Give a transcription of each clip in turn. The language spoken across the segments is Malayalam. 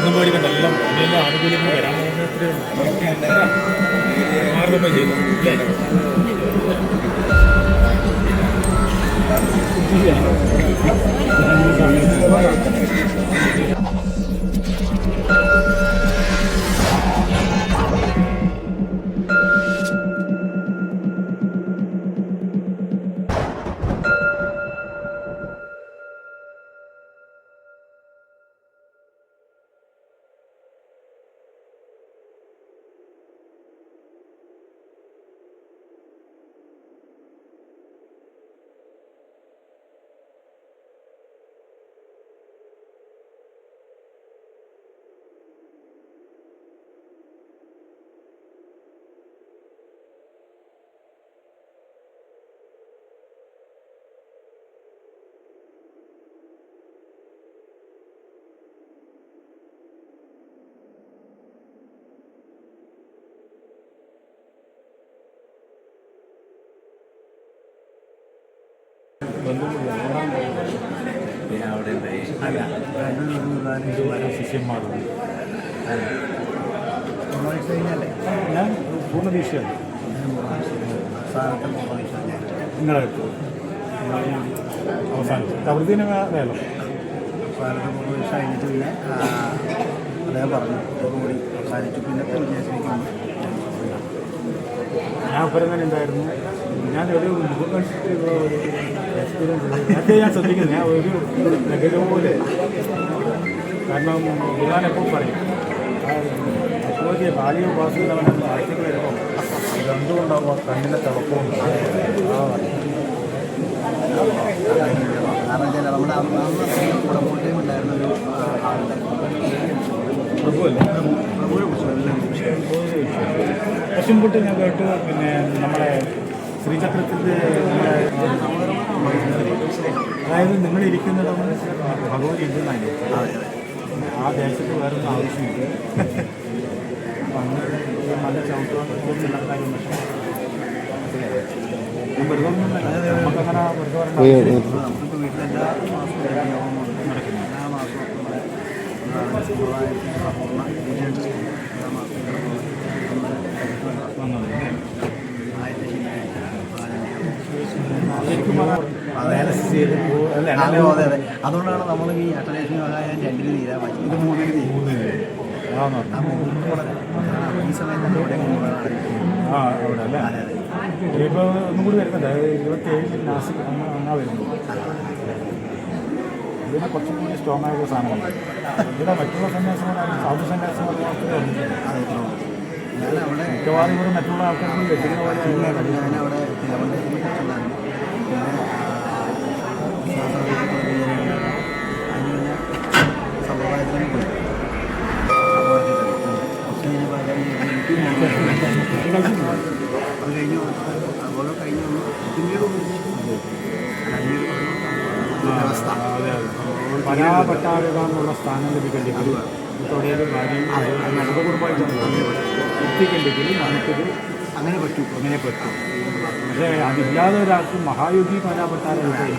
ഒന്നും പേടിക്കണ്ട എല്ലാം ഇതിന്റെ ആനുകൂല്യങ്ങൾ വരാൻ പോകുന്നത്രേ മാർഗമേ ചെയ്തു അല്ലേ അല്ല. ശിഷ്യന്മാരും ഞാൻ പൂർണ ദീക്ഷയാണ് നിങ്ങളുടെ അടുത്ത് അവസാനം കവൃത്തിന് വേണം കഴിഞ്ഞിട്ട് പിന്നെ അദ്ദേഹം പറഞ്ഞു ഇതോടുകൂടി അവസാനിച്ചു പിന്നെ വിജയശ്രീക്ക് ഞാൻ പറയുന്നത് മുഖം എക്സ്പീരിയൻസ് ഞാൻ ശ്രദ്ധിക്കുന്നത് ഞാൻ ഒരു നെഗറ്റീവ് പോലെ. കാരണം ഞാൻ എപ്പോഴും പറയും? അപ്പോഴത്തെ ബാലിക ഉപാസിക്കുന്നവനെ ആഴ്ചകൾ വരുമ്പോൾ ഇതെന്തുകൊണ്ടാവും കണ്ണിലെ തിളക്കവും ആ. കാരണം വെച്ചാൽ നമ്മുടെ ഉണ്ടായിരുന്ന ഒരു ആളുടെ പ്രഭുവല്ലേ? പ്രഭുവിനെ കുറിച്ച് പശുംകുട്ടി ഞാൻ കേട്ടു പിന്നെ നമ്മുടെ ശ്രീചക്രത്തിന്റെ അതായത് നിങ്ങൾ ഇരിക്കുന്നിടം ഭഗവതി ഉണ്ടെന്നാണ് ആ ദേശത്ത് വേറൊന്നും ആവശ്യമില്ല. കാര്യം. നമുക്കങ്ങനെ മാസവും നടക്കുന്നു എല്ലാ മാസവും നമ്മുടെ സമ്പ്രദായത്തിൽ പൂർണ പൂജയുണ്ട് എല്ലാ മാസവും വന്നത് ആദ്യത്തെ ശനിയാഴ്ച ശരിക്കും പറഞ്ഞാൽ ഡയാലിസിസ് ചെയ്ത് പോ- അല്ല അതെ അതെ അതെ അതുകൊണ്ടാണ് നമ്മൾ ഈ അട്ടലേഷൻ രണ്ടിന് തീരാൻ പറ്റും ഈ സമയത്ത് ഒന്നും കൂടി ഇതിനെ കുറച്ചും സ്ട്രോങ് ആയിട്ടുള്ള സാധനമാണ് ഇതിനെ മറ്റുള്ള സന്യാസിമാർ സാധു സന്യാസിമാർ മാത്രമേ മിക്കവാറും ഇവിടെ മറ്റുള്ള ആൾക്കാർക്ക് ലഭിക്കുന്ന പോലെ അത് കഴിഞ്ഞു പിന്നീട് പരാപട്ടാരുക എന്നുള്ള സ്ഥാനം ലഭിക്കേണ്ടി തൊടയിൽ ഭാര്യയും കുടുംബമായിട്ട് എത്തിക്കണ്ടെങ്കിൽ നമുക്കിത് അങ്ങനെ പറ്റൂ അങ്ങനെ പറ്റും. പക്ഷേ അതില്ലാതെ ഒരാൾക്ക് മഹായോഗി പരാപട്ടാരായിട്ട്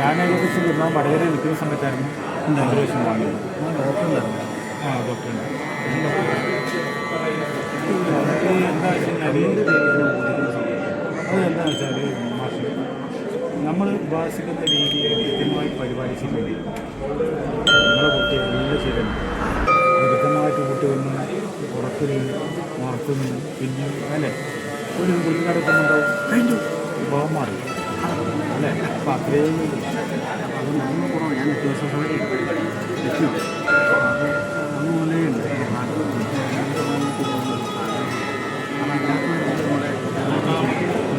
ഞാൻ ഏകദേശം വരുന്ന വടകര നിൽക്കുന്ന സമയത്തായിരുന്നു ഓപ്പറേഷൻ വാങ്ങിയത്. ഞാൻ ഡോക്ടറുണ്ടായിരുന്നു ആ ഡോക്ടറുണ്ട് എന്താ വെച്ചാൽ കഴിഞ്ഞാൽ അത് എന്താ വെച്ചാൽ നമ്മൾ ഉപാസിക്കുന്ന രീതിയെ കൃത്യമായി പരിപാലിച്ചില്ലെങ്കിൽ നമ്മളെ കുട്ടിയെ വീട് ചെയ്യണം? കുട്ടി വന്ന് പുറത്തുനിന്ന് പുറത്തുനിന്ന് പിന്നെ അല്ലേ? ഒരു കുട്ടി കിടക്കുന്നുണ്ടാവും കഴിഞ്ഞു. ഭാവം മാറി. അല്ലേ? അപ്പം അത്രയും അത് നമ്മൾ കുറവ്. ഞാൻ വ്യത്യാസ സൗകര്യം ലക്ഷ്യം അത് ഉണ്ട്.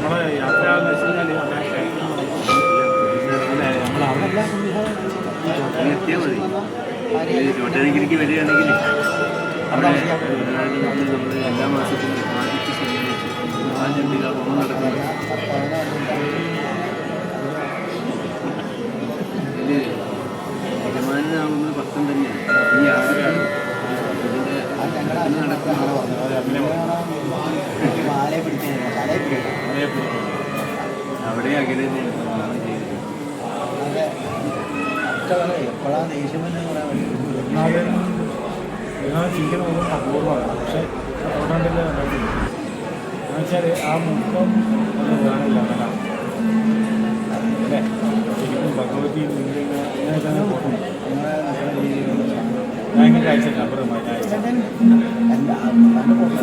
നമ്മളെ എത്തിയാൽ മതി ബൊട്ടാനിക്കലേക്ക് വരികയാണെങ്കിൽ അവിടെ നമ്മൾ എല്ലാ മാസത്തിലും ആദിത്യ സന്നിധിച്ച് ആചന്തിക ഹോമം നടക്കുന്നത് ഇത് ഭക്തം തന്നെയാണ് ഈ ആഗ്രഹമാണ് ഇതിന്റെ നടക്കുന്ന അവിടെ അകലെ ഒറ്റ വേള എപ്പോഴാ ദേഷ്യം എന്ന് പറയാൻ പറ്റും എന്നാലും ചിക്കൻ ഒന്നും അപൂർവമാണ് പക്ഷേ അതുകൊണ്ടല്ലേ എന്നുവെച്ചാൽ ആ മുഖം ഒന്നും കാണില്ല അല്ലേ? ശരിക്കും ഭഗവതി ഇങ്ങനെ തന്നെ സാധനം. ഞാൻ ഇങ്ങനെ അയച്ച നമ്പർ അപ്പന്റെ ഫോട്ടോ.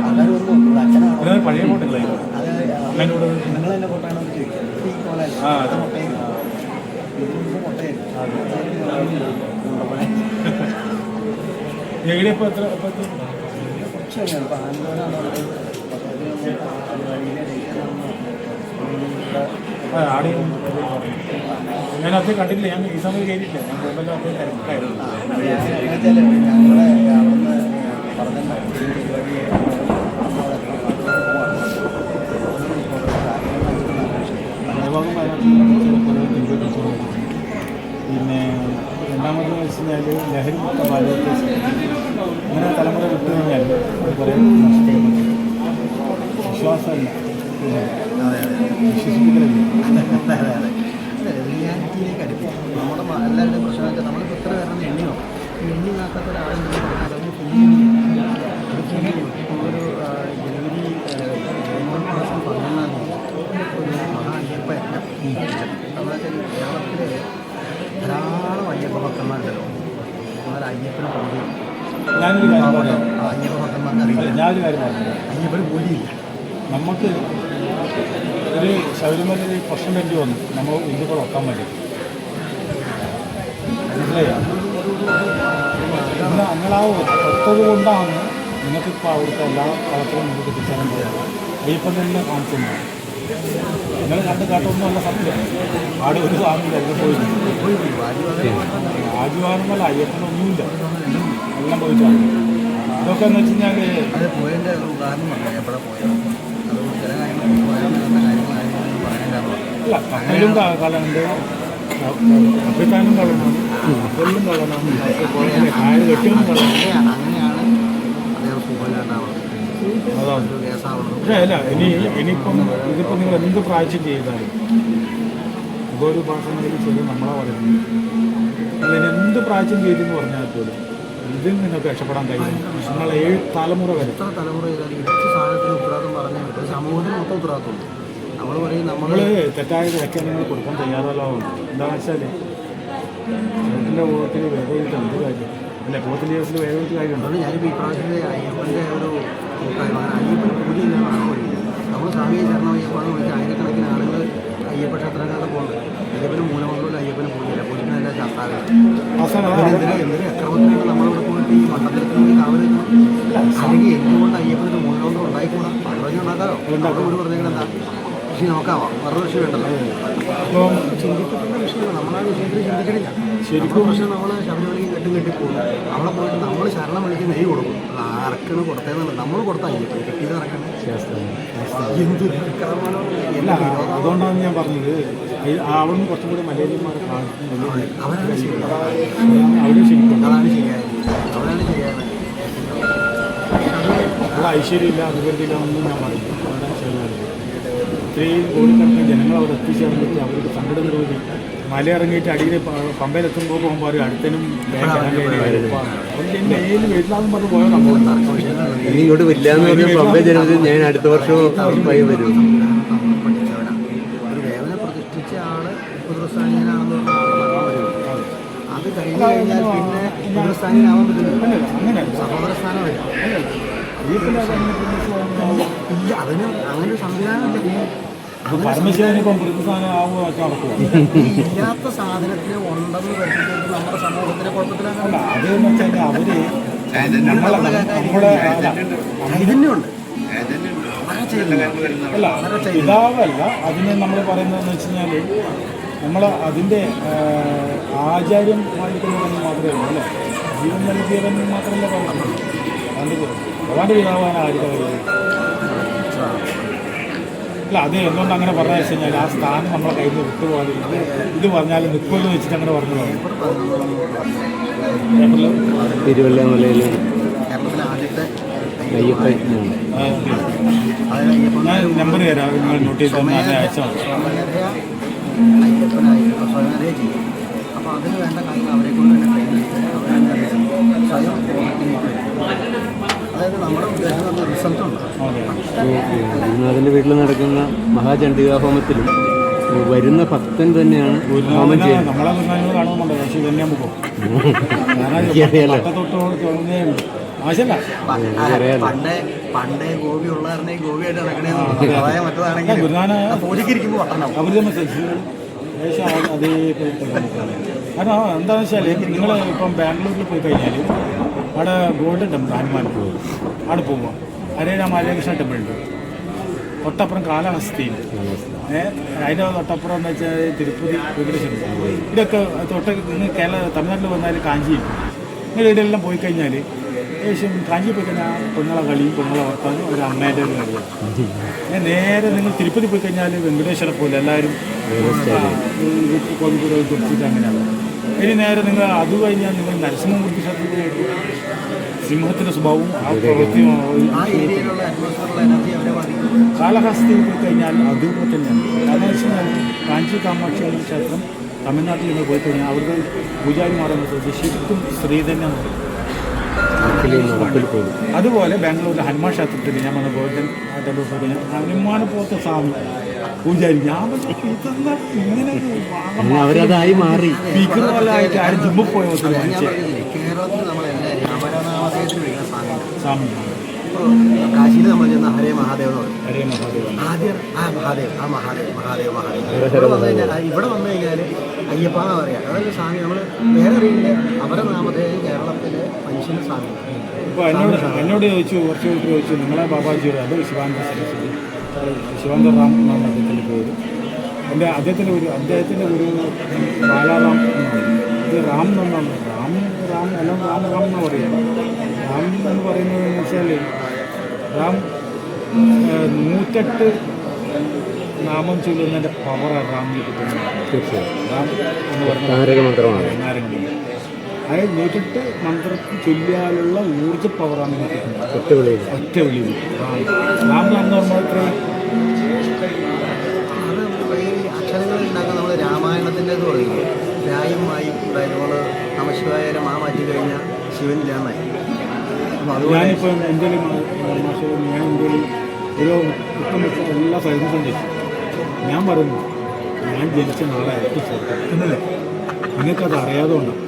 ആൾക്കാര് വന്ന് നോക്കും. ഇത് അച്ഛനാണോ? ഇത് പഴയ ഫോട്ടോകളായിരുന്നു അത് അതിനോട് നിങ്ങൾ തന്നെ ഫോട്ടോയാണോ എന്ന് ചോദിക്കും. ഇത് ഈ പോലെ ആ, ഇത് അതെ. മുട്ടയും. ഇത് ഇത് മുട്ടയും. എവിടെ ഇപ്പോൾ എത്ര ഇപ്പോൾ എത്ര? കുറച്ച് കഴിഞ്ഞാൽ ഇപ്പൊ ആൻഡ്രോയിഡാണ് ഉള്ളത്. പത്രത്തിലൊന്നും പരിപാടിയിലെ ഡേറ്റാണെന്ന് എത്ര ആടെയും ഞാൻ കണ്ടില്ല ഞാൻ ഈ സമയം കയറിയില്ല ഞാൻ പോകുമ്പോൾ അത് തിരക്കായിരുന്നു. പിന്നെ രണ്ടാമത് വെച്ച് കഴിഞ്ഞാൽ ലഹരി മുക്ത ബാല്യത്തെ അങ്ങനെ തലമുറ വിട്ടു കഴിഞ്ഞാൽ അത് കുറേ നമ്മുടെ ഫില്ല് ഒരു ധാരാളം അയ്യപ്പ ഭക്തന്മാരുണ്ടല്ലോ. അയ്യപ്പന് ഞാനൊരു കാര്യം പറയാം ഞാനൊരു കാര്യം പറയാം പോലിയില്ല നമുക്ക് ഒരു ശബരിമലയിൽ പ്രശ്നം വന്നു. നമ്മൾ ഹിന്ദുക്കൾ ഒക്കാൻ വേണ്ടി. മനസ്സിലായോ? ഇന്ന് അങ്ങനെ ഒത്തത് കൊണ്ടാണ് നിങ്ങൾക്ക് ഇപ്പോൾ അവിടുത്തെ എല്ലാ കളത്തിലും നിങ്ങൾക്ക് എത്തിച്ചേരാൻ പോയത്. അയ്യപ്പൻ തന്നെ കാണിച്ചില്ല നിങ്ങൾ കണ്ട് കാട്ടൊന്നുമല്ല സത്യം അവിടെ ഒരു സ്വാമിയില്ല എല്ലാം പോയി? ആജീവാനമല്ല അയ്യപ്പനൊന്നുമില്ല. എല്ലാം പോയിട്ടാണ് ഇതൊക്കെ എന്ന് വെച്ച് കഴിഞ്ഞാൽ അത് പോയതിന്റെ ഒരു ഉദാഹരണം പറഞ്ഞു എപ്പോഴാണ് പോയത്? അതുകൊണ്ട് ചില കാര്യങ്ങൾ പോയാൽ നല്ല കാര്യങ്ങളായിരുന്നു പറയാൻ കാരണം അല്ല കപ്പലും കളയുണ്ട് കപ്പിത്താനും കളയണം കപ്പലിലും കളയണം കായൽ കെട്ടിയും കളയണം അങ്ങനെയാണ് അദ്ദേഹം സുഖമില്ലാണ്ടാവുന്നത് അതാണ്. അല്ല ഇനി ഇനിയിപ്പം ഇതിപ്പോൾ നിങ്ങൾ എന്ത് പ്രാവശ്യം ചെയ്താലും ഇതൊരു ഭാഷ ചെറിയ നമ്മളെ പറയുന്നത് അല്ല ഇനി എന്ത് പ്രാവശ്യം ചെയ്തെന്ന് പറഞ്ഞാൽ പോലും ഇതിൽ നിന്നൊക്കെ രക്ഷപ്പെടാൻ കഴിയും. നിങ്ങൾ ഏഴ് തലമുറ വരെ. എത്ര തലമുറ ചെയ്താലും സാധനത്തിന് ഉത്തരവാദിത്വം പറഞ്ഞാൽ പറ്റും സമൂഹത്തിന് മൊത്തം ഉത്തരവാദിത്വം നമ്മൾ പറയും നമ്മൾ തെറ്റായ തെറ്റായ വ്യാഖ്യാനങ്ങൾ കൊടുക്കാൻ തയ്യാറല്ലോ എന്താണെന്ന് വെച്ചാൽ എന്റെ പോകത്തിൽ വേഗമായിട്ട് എന്ത് കാര്യം. അല്ല പോകത്തിൽ കേസിൽ വേഗമായിട്ട് കാര്യമുണ്ടോ അതുകൊണ്ട് ഞാനിപ്പോൾ ഈ പ്രാവശ്യത്തെ അയ്യപ്പന്റെ ഒരു അയ്യപ്പൻ വഴിയില്ല നമ്മൾ സ്വാമിയെ ചേർന്ന അയ്യപ്പാന്ന് വിളിച്ച ആയിരക്കണക്കിന് ആളുകൾ അയ്യപ്പ ക്ഷേത്രങ്ങളിലൊക്കെ പോകുന്നത് അയ്യപ്പന് മൂലമന്ത്രമില്ല അയ്യപ്പന് പോയില്ല പൂജിക്കുന്നതിന്റെ ശാസ്ത്രാവില്ല അവസാനം എന്തിനാ എന്തിനാ അക്രമത്തിനാണ് നമ്മളിവിടെ പോയിട്ട് ഈ മണ്ഡലത്തിൽ പോയി കാവൽ അല്ലെങ്കിൽ എന്തുകൊണ്ട് അയ്യപ്പനൊരു മൂലമന്ത്രം ഉണ്ടായിക്കൂടാ? പറഞ്ഞു ഉണ്ടാക്കാമോ അവിടെ ഒരു പറഞ്ഞേക്കണം എന്താ? കൃഷി നോക്കാവാം? വേറെ കൃഷി വേണ്ടല്ലോ അപ്പം ചിന്തിക്കപ്പെടുന്ന വിഷയമാണ് നമ്മളാ വിഷയത്തിൽ ചിന്തിക്കണില്ല. ശരിക്കും. പക്ഷെ നമ്മൾ ശബരിമലയ്ക്ക് കെട്ടും കെട്ടി പോകും അവിടെ പോയിട്ട് നമ്മൾ ശരണം വിളിച്ച് നെയ് കൊടുക്കും. അത് ആർക്കാണ്? കൊടുത്തതെന്നല്ല നമ്മൾ കൊടുത്താൽ കെട്ടിയത് ഇറക്കണേ അതുകൊണ്ടാണ് ഞാൻ പറഞ്ഞത്. അവിടുന്ന് കുറച്ചും കൂടി മലയാളിമാരെ അവരാണ് ശരിയാണ് അവിടെ ശരിക്കും. അതാണ് ശരിയായത് അവരാണ് ശരിയാണ് ഐശ്വര്യമില്ല അതുപോലെ ഒന്നും ഞാൻ പറയും ശരിയാണ് ഇത്രയും കോടിക്കണക്കിന് ജനങ്ങൾ അവിടെ എത്തിച്ചേർന്നിട്ട് അവർക്ക് സങ്കടം നിർവഹിച്ച് മല ഇറങ്ങിയിട്ട് അടിയിൽ പമ്പയിലെത്തുമ്പോൾ പോകുമ്പോൾ അവർ അടുത്തനും ഇങ്ങോട്ട് വരില്ല എന്ന് പറഞ്ഞാൽ ബോംബെ ജനത്തിൽ ഞാൻ അടുത്ത വർഷം ഉറപ്പായി വരും. അത് കഴിഞ്ഞ് കഴിഞ്ഞാൽ പിന്നെ പറ്റില്ല. സഹോദര സ്ഥാനം വരും. ഇല്ല അതിന് അങ്ങനെ സംവിധാനമില്ല. ഇല്ലാത്ത സാധനത്തിന് ഉണ്ടെന്ന് വരുത്തിയിട്ട് നമ്മുടെ സമൂഹത്തിലെ കുഴപ്പത്തിലാണ്? അല്ല പിതാവല്ല അതിനെ നമ്മൾ പറയുന്നതെന്ന് വെച്ച് കഴിഞ്ഞാൽ നമ്മൾ അതിന്റെ ആചാര്യം പാലിക്കുന്നതെന്ന് മാത്രമേ ഉള്ളൂ അല്ലേ? ജീവൻ നൽകിയതെന്ന് മാത്രമല്ല പറയുന്നത്? ഭഗവാന്റെ പിതാവാണ് ആചാര്യം അല്ല അത് എന്തുകൊണ്ട് അങ്ങനെ പറഞ്ഞാൽ വെച്ച് കഴിഞ്ഞാൽ ആ സ്ഥാനം നമ്മളെ കയ്യിൽ നിന്ന് വിട്ടുപോകാതിരിക്കുന്നത് ഇത് പറഞ്ഞാൽ നിൽക്കുമെന്ന് വെച്ചിട്ട് അങ്ങനെ പറഞ്ഞതാണ് തിരുവല്ലാമലയിൽ ഞാൻ നമ്പർ തരാം നിങ്ങൾ നോട്ട് ചെയ്ത് തന്നെ അയച്ചാൽ അപ്പോൾ അതിന് വേണ്ട കാര്യങ്ങൾ അവരെ കൊണ്ട് തന്നെ തന്നെ സ്വയം ഗുരുനാഥന്റെ വീട്ടിൽ നടക്കുന്ന മഹാചണ്ഡികാ ഹോമത്തിലും വരുന്ന ഭക്തൻ തന്നെയാണ് ഹോമം ചെയ്യുന്നത്. പണ്ടേ പണ്ടേ ഗോപി ഗോപിയായിട്ട് അതായത് മറ്റതാണെങ്കിൽ കാരണം എന്താണെന്ന് വെച്ചാൽ നിങ്ങൾ ഇപ്പം ബാംഗ്ലൂരിൽ പോയി കഴിഞ്ഞാൽ അവിടെ ഗോൾഡൻ ടെമ്പിൾ ഹനുമാൻ അവിടെ പോകുമ്പോൾ ഹരേ രാമ ഹരേകൃഷ്ണ ടെമ്പിൾ ഉണ്ട്. തൊട്ടപ്പുറം കാലാവസ്ഥയിൽ ഏഹ് അതിന്റെ തൊട്ടപ്പുറം എന്ന് വെച്ചാൽ തിരുപ്പതി വെങ്കടേശ്വരം. ഇതൊക്കെ തൊട്ട് നിങ്ങൾ കേരള തമിഴ്നാട്ടിൽ വന്നാൽ കാഞ്ചി നിങ്ങൾ ഇവിടെയെല്ലാം പോയി കഴിഞ്ഞാൽ ഏകദേശം കാഞ്ചി പോയി കഴിഞ്ഞാൽ പെങ്ങളെ കളിയും പെങ്ങളെ വർത്താനും ഒരു അമ്മേന്റെ ഒരു കളിയാണ് നേരെ നിങ്ങൾ തിരുപ്പതി പോയി കഴിഞ്ഞാൽ വെങ്കടേശ്വര പോലെ എല്ലാവരും കോഴിക്കോട് അങ്ങനെയാണ് ഇനി നേരെ നിങ്ങൾ അത് കഴിഞ്ഞാൽ നിങ്ങൾ നരസിംഹമൂർത്തി ക്ഷേത്രത്തിൽ സിംഹത്തിന്റെ സ്വഭാവവും ആ പ്രവൃത്തിയും കാലഹസ്തി എനർജി അവരെ ബാധിക്കും. കാലഹസ്തിയിൽ പോയി കഴിഞ്ഞാൽ അതുപോലെ തന്നെയാണ്. കാരണം വെച്ച് കഴിഞ്ഞാൽ കാഞ്ചി കാമാക്ഷി എന്ന ക്ഷേത്രം തമിഴ്നാട്ടിൽ നിന്ന് പോയി കഴിഞ്ഞാൽ അവരുടെ പൂജാരിമാരെന്ന് വെച്ചാൽ ശരിക്കും സ്ത്രീ തന്നെ അതുപോലെ ബാംഗ്ലൂരിലെ ഹനുമാൻ ക്ഷേത്രത്തിൽ ഞാൻ വന്ന പോലെ ടെമ്പിൾ പോയി കഴിഞ്ഞാൽ ഹനുമാൻ പോലത്തെ സ്വാമി അവരതായി മാറി. കാശിയിൽ നമ്മൾ ചെന്ന ഹരേ മഹാദേവ് എന്ന് ആ മഹാദേവ് ആ മഹാദേവ് മഹാദേവ് മഹാദേവ് ഇവിടെ വന്നു കഴിഞ്ഞാൽ ഇവിടെ വന്നു കഴിഞ്ഞാൽ അയ്യപ്പ എന്ന് പറയാം അതൊരു സ്വാമി നമ്മൾ വേറെ അറിയില്ല അവരെ നാമധേയം കേരളത്തിലെ മനുഷ്യന്റെ സ്വാമി എന്നോട് ചോദിച്ചു കുറച്ച് ചോദിച്ചു. നിങ്ങളെ ബാബാജിയുടെ അത് ശിവാനന്ദ ശിവാനന്ദ റാം എന്നാണ് അദ്ദേഹത്തിന്റെ പേര്. എന്റെ അദ്ദേഹത്തിന്റെ ഒരു അദ്ദേഹത്തിന്റെ ഒരു ബാലാറാം എന്നാണ്. ഇത് റാം എന്നാണ്. റാം റാം എല്ലാം റാം റാം എന്ന് പറയുന്നത്. റാം എന്ന് പറയുന്നത് എന്ന് വെച്ചാൽ റാം നൂറ്റെട്ട് നാമം ചൊല്ലുന്നതിന്റെ പവറാണ് റാമിൽ കിട്ടുന്നത്. തീർച്ചയായും. റാം എന്ന് നാരങ്ങ അതായത് നൂറ്റെട്ട് മന്ത്രത്തിൽ ചൊല്ലിയാലുള്ള ഊർജ പവറാണ് കിട്ടുന്നത് ഒറ്റ വിളിയിൽ ഒറ്റ വിളിയിൽ റാം. റാം എന്ന് പറഞ്ഞാൽ അത് ഈ അക്ഷരങ്ങൾ ഉണ്ടാക്കുന്ന നമ്മൾ രാമായണത്തിന്റെത് എന്ന് പറയുന്നത് രായും മായും അതായത് നമ്മൾ നമശിവായാലും ആ മാറ്റി കഴിഞ്ഞാൽ ശിവൻ രാമായി ഞാനിപ്പോൾ എന്റെ ഞാൻ എന്റെ ഒരു എല്ലാ ഞാൻ പറയുന്നു ഞാൻ ജനിച്ച നാളായിരിക്കും എന്നല്ലേ നിങ്ങൾക്കത് അറിയാതെ കൊണ്ടാണ്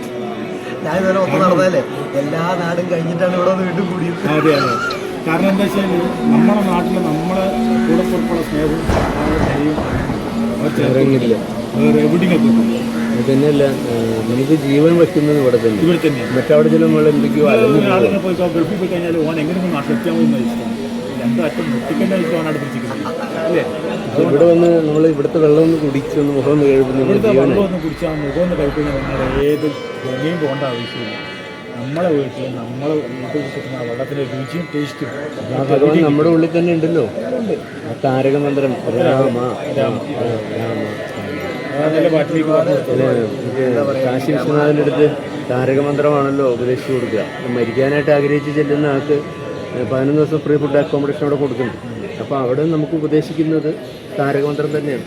ഞാൻ ഇതുവരെ ഒത്തു നടന്നതല്ലേ? എല്ലാ നാടും കഴിഞ്ഞിട്ടാണ് ഇവിടെ വീണ്ടും കൂടിയത്. അതെ അതെ. കാരണം എന്താ വെച്ചാൽ നമ്മുടെ നാട്ടിൽ നമ്മളെ കൂടെ പുറപ്പുള്ള സ്നേഹവും എവിടെയും എത്തുന്നു അത് തന്നെയല്ല നമുക്ക് ജീവൻ വയ്ക്കുന്നത് ഇവിടെ തന്നെ ഇവിടെ തന്നെ മറ്റവിടെ ചില നമ്മൾ എന്തൊക്കെയോ പോയി ഗൾഫിൽ പോയി കഴിഞ്ഞാൽ ഓൻ പിടിച്ചിരിക്കുന്നത് അല്ലേ? ഇവിടെ വന്ന് നമ്മൾ ഇവിടുത്തെ വെള്ളം ഒന്ന് കുടിച്ചൊന്ന് മുഖം ഒന്ന് കഴുകുന്ന ഇവിടുത്തെ വെള്ളം ഒന്ന് കുടിച്ചാൽ മുഖം ഒന്ന് കഴിക്കുന്ന ഏത് പോകേണ്ട ആവശ്യമില്ല. നമ്മളെ വീട്ടിൽ നമ്മൾ വീട്ടിൽ കിട്ടുന്ന വെള്ളത്തിന്റെ രുചിയും ടേസ്റ്റും നമ്മുടെ ഉള്ളിൽ തന്നെ ഉണ്ടല്ലോ. ആ താരക മന്ത്രം രാമ രാമ രാമ. കാശി വിശ്വനാഥന്റെ അടുത്ത് താരകമന്ത്രമാണല്ലോ ഉപദേശിച്ചു കൊടുക്കുക. മരിക്കാനായിട്ട് ആഗ്രഹിച്ച് ചെല്ലുന്ന ആൾക്ക് പതിനൊന്ന് ദിവസം ഫ്രീ ഫുഡ് അക്കോമഡേഷൻ അവിടെ കൊടുക്കുന്നുണ്ട് അപ്പോൾ അവിടെ നമുക്ക് ഉപദേശിക്കുന്നത് താരകമന്ത്രം തന്നെയാണ്.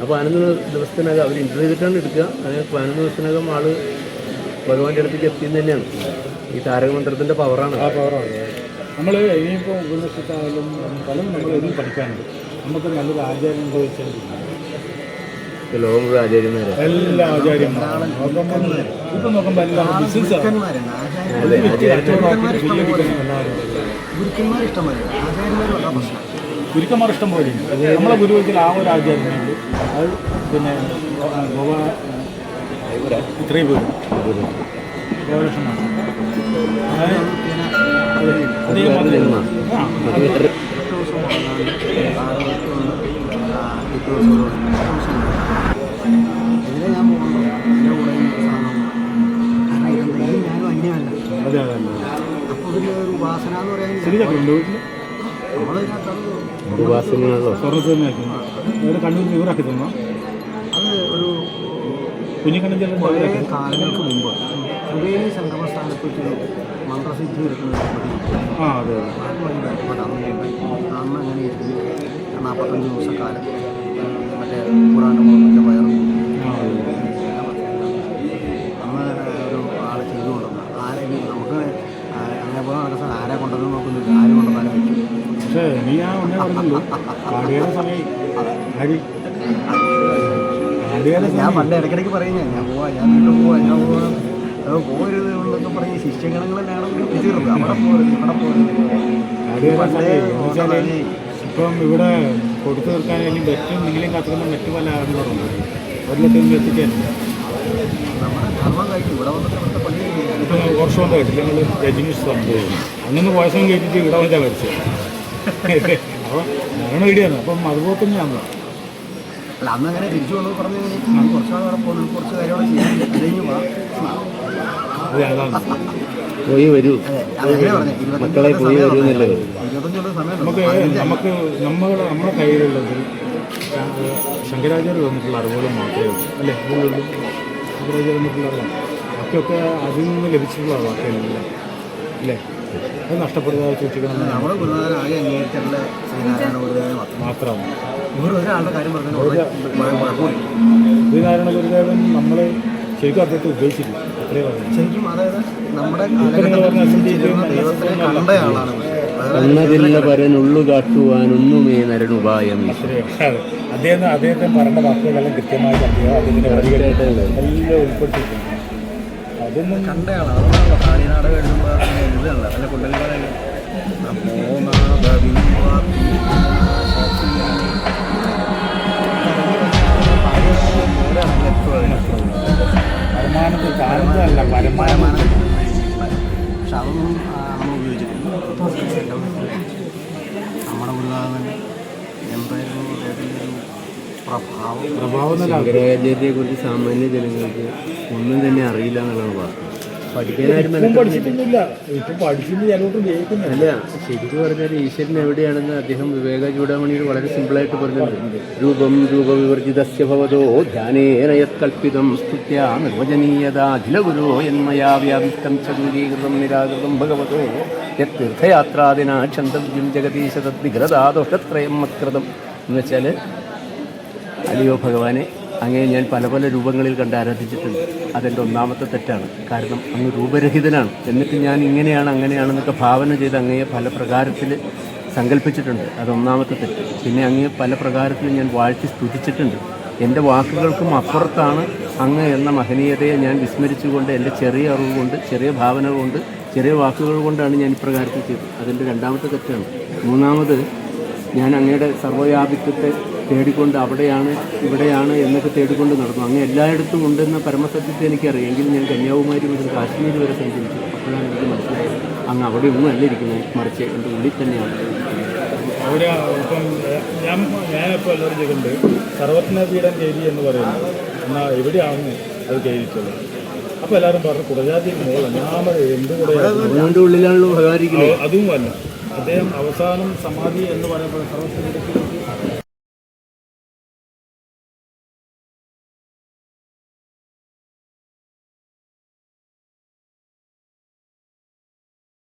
അപ്പോൾ പതിനൊന്ന് ദിവസത്തിനകം അവർ ഇന്റർവ്യൂ ചെയ്തിട്ടാണ് എടുക്കുക. അതായത് പതിനൊന്ന് ദിവസത്തിനകം ആൾ ഭഗവാന്റെ അടുത്തേക്ക് എത്തിയെന്ന് തന്നെയാണ്. ഈ താരകമന്ത്രത്തിന്റെ പവറാണ് ആ പവറാണ് നമ്മൾ ഇനിയിപ്പോൾ ഉപനിഷത്തായാലും പലതും നമ്മൾ ഇനി പഠിക്കാനുണ്ട്. നമുക്ക് നല്ലൊരു ആചാര്യം വെച്ചാൽ ലോകം മുഴുവൻ ആചാര്യന്മാരാണ് എല്ലാ ആചാര്യന്മാരും. ഇപ്പം നോക്കുമ്പോൾ എല്ലാം ഗുരുക്കന്മാർ ഇഷ്ടം പോലെ നമ്മളെ ഗുരുവിൽ ആ ഒരു ആചാര്യമുണ്ട് അത് പിന്നെ ഗോവ ഇത്രയും പേര്. ഗോപാലകൃഷ്ണനാണ് അതായത് അദ്ദേഹം അത് വേറെ ജന്മ. ആ, അത് വേറെ ഇതിലെ ഞാൻ പോകുന്നു എന്റെ സാധനം കാരണം ഇതെന്തെങ്കിലും ഞാനും അന്യമല്ല അതെ. അതെ അതെ അപ്പോൾ ഇതിൽ ഒരു ഉപാസന എന്ന് പറയാൻ ശരിയാക്കി ഉണ്ട് വീട്ടിൽ നമ്മൾ ഉപാസനയാണല്ലോ സ്വർണത്തിൽ തന്നെ വയ്ക്കുന്നു വേറെ കണ്ണൂർ നിവറാക്കി തന്നോ കുഞ്ഞിക്കണ്ണൻ കുറേ കാലങ്ങൾക്ക് മുമ്പ് സുബേലി സംഗമസ്ഥാനത്ത് വെച്ചൊരു മന്ത്രസിദ്ധി എടുക്കുന്ന അന്ന് അങ്ങനെ ഇരിക്കുന്നു നാൽപ്പത്തഞ്ച് ദിവസക്കാലം. മറ്റേ കൂടാണ്ട് മറ്റേ വയറും അന്ന് ഒരു ആൾ ചെയ്തു കൊണ്ടുവന്ന ആരെങ്കിലും നമുക്ക് അങ്ങനെ പോകാൻ നടക്കുന്ന ആരെ കൊണ്ടുവന്ന് നോക്കുന്നില്ല. ആര് കൊണ്ടുവന്നാലും പക്ഷേ നീ ആ ഒന്നേ കാടിയേറെ സമയം ഞാൻ പണ്ട് ഇടയ്ക്കിടയ്ക്ക് പറയും ഞാൻ ഞാൻ പോവാ ഞാൻ വീട്ടിൽ പോവാ ഞാൻ പോവാ. പോരുത് എന്നൊക്കെ പറഞ്ഞ് ശിഷ്യഗണങ്ങളെല്ലാം വിളിച്ചിരുന്നത് അവിടെ പോരുത് ഇവിടെ പോരുത് പണ്ടേ ഇപ്പം ഇവിടെ കൊടുത്തു തീർക്കാനും ബെറ്റും നിങ്ങളെയും കത്തുന്ന മറ്റു പല ആളുകളുണ്ട് ഒരു ലക്ഷം എത്തിക്കാനില്ല നമ്മുടെ ധർമ്മം കഴിക്കും ഇവിടെ വന്നിട്ട് ഇവിടുത്തെ പള്ളി ഇപ്പം കുറച്ച് കൊണ്ട് കേട്ടില്ല? ഞങ്ങൾ രജനീഷ് സംഭവം അങ്ങനെ പോയസം കഴിച്ചിട്ട് ഇവിടെ വന്നിട്ടാണ് മരിച്ചത്. അപ്പം മരണം ഇടിയാണ് അപ്പം അതുപോലെ തന്നെയാണ് അല്ല അന്ന് അങ്ങനെ തിരിച്ചു വന്നു പറഞ്ഞു കഴിഞ്ഞാൽ കുറച്ച് നാൾ അവിടെ പോകുന്നു കുറച്ച് കാര്യങ്ങൾ ചെയ്യാൻ കഴിഞ്ഞു പോയി വരൂ. മക്കളെ പോയി വരൂ നമുക്ക് നമുക്ക് നമ്മുടെ നമ്മുടെ കയ്യിലുള്ളത് ശങ്കരാചാര്യ വന്നിട്ടുള്ള അറിവുകൾ മാത്രമേ ഉള്ളൂ. അല്ലേ? ഉള്ളൂ. ശങ്കരാചാര്യ വന്നിട്ടുള്ള അറിവാണ്. ബാക്കിയൊക്കെ അതിൽ നിന്ന് ലഭിച്ചിട്ടുള്ള വാക്കുകളില്ല? അല്ലേ? അത് നഷ്ടപ്പെടുന്നതായി സൂക്ഷിക്കണം നമ്മുടെ ഗുരുനാഥൻ ആകെ അംഗീകരിച്ചിട്ടുള്ള ശ്രീനാരായണ ഗുരുദേവൻ മാത്രം. മാത്രമാണ് ഇവർ ഒരാളുടെ കാര്യം പറഞ്ഞു കുഴപ്പമില്ല ശ്രീനാരായണ ഗുരുദേവൻ നമ്മൾ ശരിക്കും അദ്ദേഹത്തെ ഉദ്ദേശിക്കും ശരിക്കും അതായത് നമ്മുടെ ദൈവത്തിനെ കണ്ട ആളാണ് പരനുള്ളു കാട്ടുവാനൊന്നുമേ നരനുപായം. അദ്ദേഹം അദ്ദേഹത്തെ പറഞ്ഞ വാക്കുകളെല്ലാം കൃത്യമായിട്ട് അദ്ദേഹം അദ്ദേഹത്തിന്റെ വരികളിൽ എല്ലാം ഉൾപ്പെടുത്തിയിട്ടുണ്ട്. അതൊന്നും കണ്ട കാളിനാടകം എഴുതുമ്പോൾ പരമാനന്ദ പക്ഷെ അതൊന്നും നമ്മൾ ഉപയോഗിച്ചിട്ടില്ല നമ്മുടെ ഗുരുനാഥൻ പ്രഭാവം പ്രഭാവം എന്നല്ല കുറിച്ച് സാമാന്യ ജനങ്ങൾക്ക് ഒന്നും തന്നെ അറിയില്ല എന്നുള്ളതാണ് വാസ്തവം ഇപ്പം പഠിച്ചിട്ട് ചിലവോട്ടും അല്ല ശരിക്കും പറഞ്ഞാൽ ഈശ്വരൻ എവിടെയാണെന്ന് അദ്ദേഹം വിവേക ചൂടാമണിയിൽ വളരെ സിമ്പിളായിട്ട് പറഞ്ഞിട്ടുണ്ട്. രൂപം രൂപവിവർജിതസ്യ ഭവതോ ധ്യാനേന യത് കൽപ്പിതം സ്തുത്യ നിർവചനീയത അഖില ഗുരോ എന്മയാ വ്യാപിത്തം ചതുരീകൃതം നിരാകൃതം ഭഗവതോ യത്തീർത്ഥയാത്രാദിനാ ക്ഷന്തവ്യം ജഗദീശ തദ്വിഗ്രതാദോഷത്രയം അക്രതം എന്ന് വെച്ചാൽ അലിയോ ഭഗവാനെ അങ്ങേ ഞാൻ പല പല രൂപങ്ങളിൽ കണ്ട് ആരാധിച്ചിട്ടുണ്ട്. അതെന്റെ ഒന്നാമത്തെ തെറ്റാണ്. കാരണം അങ്ങ് രൂപരഹിതനാണ്. എന്നിട്ട് ഞാൻ ഇങ്ങനെയാണ് അങ്ങനെയാണെന്നൊക്കെ ഭാവന ചെയ്ത് അങ്ങയെ പല പ്രകാരത്തിൽ സങ്കല്പിച്ചിട്ടുണ്ട് അതൊന്നാമത്തെ തെറ്റ്. പിന്നെ അങ്ങയെ പല പ്രകാരത്തിൽ ഞാൻ വാഴ്ത്തി സ്തുതിച്ചിട്ടുണ്ട്. എന്റെ വാക്കുകൾക്കും അപ്പുറത്താണ് അങ്ങ് എന്ന മഹനീയതയെ ഞാൻ വിസ്മരിച്ചുകൊണ്ട് എന്റെ ചെറിയ അറിവ് കൊണ്ട് ചെറിയ ഭാവന കൊണ്ട് ചെറിയ വാക്കുകൾ കൊണ്ടാണ് ഞാൻ ഇപ്രകാരത്തിൽ ചെയ്തത്. അതെന്റെ രണ്ടാമത്തെ തെറ്റാണ്. മൂന്നാമത് ഞാൻ അങ്ങയുടെ സർവവ്യാപിത്വത്തെ തേടിക്കൊണ്ട് അവിടെയാണ് ഇവിടെയാണ് എന്നൊക്കെ തേടിക്കൊണ്ട് നടന്നു. അങ്ങ് എല്ലായിടത്തും ഉണ്ടെന്ന പരമസത്യത്തെ എനിക്കറിയാം. എങ്കിലും ഞാൻ കന്യാകുമാരി മുതൽ കാശ്മീർ വരെ സഞ്ചരിച്ചു. അപ്പോഴാണ് എനിക്ക് മനസ്സിലായത് അങ്ങ് അവിടെ ഒന്നും അല്ല ഇരിക്കുന്നത്. മറിച്ച് എന്റെ ഉള്ളിൽ തന്നെയാണ്. അവിടെ ഇപ്പം ഞാൻ ഞാനിപ്പോൾ എല്ലാവരും ചെയ്തിട്ടുണ്ട് സർവജ്ഞ പീഠം കയറി എന്ന് പറയുന്നത് എന്നാൽ എവിടെയാണെന്ന് അത് കയറിയിട്ടുള്ളത്. അപ്പോൾ എല്ലാവരും പറഞ്ഞു കുടജാതി മോള ഞാൻ എന്ത് അവനവന്റെ ഉള്ളിലാണല്ലോ ഭഗവാനിക്കുന്നത് അതും അല്ല. അദ്ദേഹം അവസാനം സമാധി എന്ന് പറയുമ്പോൾ സർവജ്ഞപീഠത്തിലേക്ക്